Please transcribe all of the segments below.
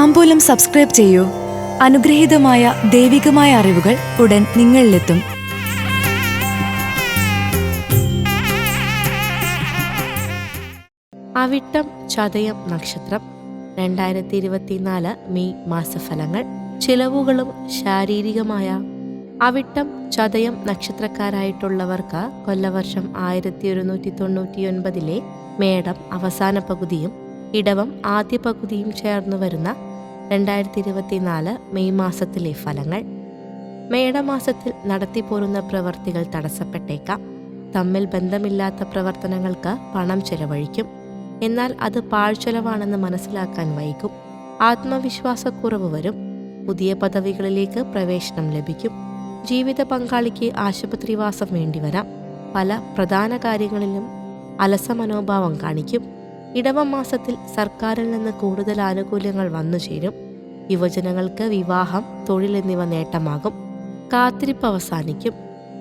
താമ്പൂലം subscribe ചെയ്യൂ. അനുഗ്രഹീതമായ ദൈവികമായ അറിവുകൾ ഉടൻ നിങ്ങളിലെത്തും. അവിട്ടം ചതയം നക്ഷത്രം രണ്ടായിരത്തി ഇരുപത്തിനാല് മെയ് മാസഫലങ്ങൾ ചിലവുകളും ശാരീരികമായ. അവിട്ടം ചതയം നക്ഷത്രക്കാരായിട്ടുള്ളവർക്ക് കൊല്ലവർഷം ആയിരത്തി ഒരുന്നൂറ്റി തൊണ്ണൂറ്റിയൊൻപതിലെ മേടം അവസാന പകുതിയും ഇടവം ആദ്യ പകുതിയും ചേർന്നു വരുന്ന രണ്ടായിരത്തി ഇരുപത്തിനാല് മെയ് മാസത്തിലെ ഫലങ്ങൾ. മേടമാസത്തിൽ നടത്തിപ്പോരുന്ന പ്രവർത്തികൾ തടസ്സപ്പെട്ടേക്കാം. തമ്മിൽ ബന്ധമില്ലാത്ത പ്രവർത്തനങ്ങൾക്ക് പണം ചെലവഴിക്കും. എന്നാൽ അത് പാഴ്ചെലവാണെന്ന് മനസ്സിലാക്കാൻ വൈകും. ആത്മവിശ്വാസക്കുറവ് വരും. പുതിയ പദവികളിലേക്ക് പ്രവേശനം ലഭിക്കും. ജീവിത പങ്കാളിക്ക് ആശുപത്രിവാസം വേണ്ടിവരാം. പല പ്രധാന കാര്യങ്ങളിലും അലസമനോഭാവം കാണിക്കും. ഇടവം മാസത്തിൽ സർക്കാരിൽ നിന്ന് കൂടുതൽ ആനുകൂല്യങ്ങൾ വന്നു ചേരും. യുവജനങ്ങൾക്ക് വിവാഹം തൊഴിൽ എന്നിവ നേട്ടമാകും. കാത്തിരിപ്പ് അവസാനിക്കും.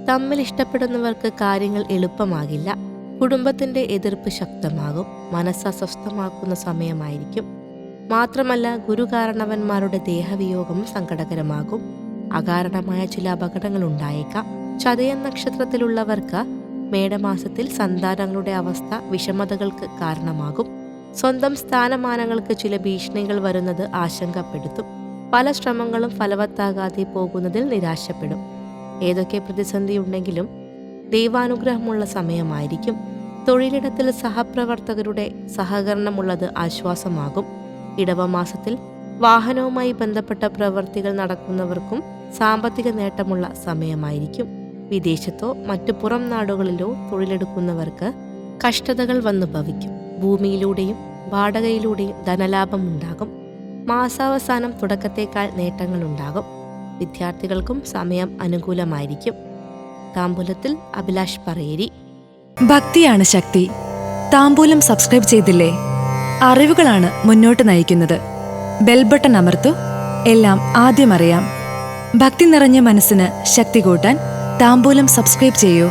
തമ്മിൽ ഇഷ്ടപ്പെടുന്നവർക്ക് കാര്യങ്ങൾ എളുപ്പമാകില്ല. കുടുംബത്തിന്റെ എതിർപ്പ് ശക്തമാകും. മനസ്സ് അസ്വസ്ഥമാക്കുന്ന സമയമായിരിക്കും. മാത്രമല്ല ഗുരുകാരണവന്മാരുടെ ദേഹവിയോഗം സങ്കടകരമാകും. അകാരണമായ ചില അപകടങ്ങൾ ഉണ്ടായേക്കാം. ചതയൻ നക്ഷത്രത്തിലുള്ളവർക്ക് മേടമാസത്തിൽ സന്താനങ്ങളുടെ അവസ്ഥ വിഷമതകൾക്ക് കാരണമാകും. സ്വന്തം സ്ഥാനമാനങ്ങൾക്ക് ചില ഭീഷണികൾ വരുന്നത് ആശങ്കപ്പെടുത്തും. പല ശ്രമങ്ങളും ഫലവത്താകാതെ പോകുന്നതിൽ നിരാശപ്പെടും. ഏതൊക്കെ പ്രതിസന്ധി ഉണ്ടെങ്കിലും ദൈവാനുഗ്രഹമുള്ള സമയമായിരിക്കും. തൊഴിലിടത്തിൽ സഹപ്രവർത്തകരുടെ സഹകരണമുള്ളത് ആശ്വാസമാകും. ഇടവമാസത്തിൽ വാഹനവുമായി ബന്ധപ്പെട്ട പ്രവർത്തികൾ നടക്കുന്നവർക്കും സാമ്പത്തിക നേട്ടമുള്ള സമയമായിരിക്കും. വിദേശത്തോ മറ്റു പുറം നാടുകളിലോ തൊഴിലെടുക്കുന്നവർക്ക് കഷ്ടതകൾ വന്നു ഭവിക്കും. ഭൂമിയിലൂടെയും വാടകയിലൂടെയും ധനലാഭം ഉണ്ടാകും. മാസാവസാനം തുടക്കത്തേക്കാൾ നേട്ടങ്ങളുണ്ടാകും വിദ്യാർത്ഥികൾക്കും സമയം അനുകൂലമായിരിക്കും. താമ്പൂലത്തിൽ അഭിലാഷ് പറയേരി. ഭക്തിയാണ് ശക്തി. താമ്പൂലം സബ്സ്ക്രൈബ് ചെയ്തില്ലേ? അറിവുകളാണ് മുന്നോട്ട് നയിക്കുന്നത്. ബെൽബട്ടൺ അമർത്തു. എല്ലാം ആദ്യം അറിയാം. ഭക്തി നിറഞ്ഞ മനസ്സിന് ശക്തി കൂട്ടാൻ താമ്പൂലം സബ്സ്ക്രൈബ് ചെയ്യൂ.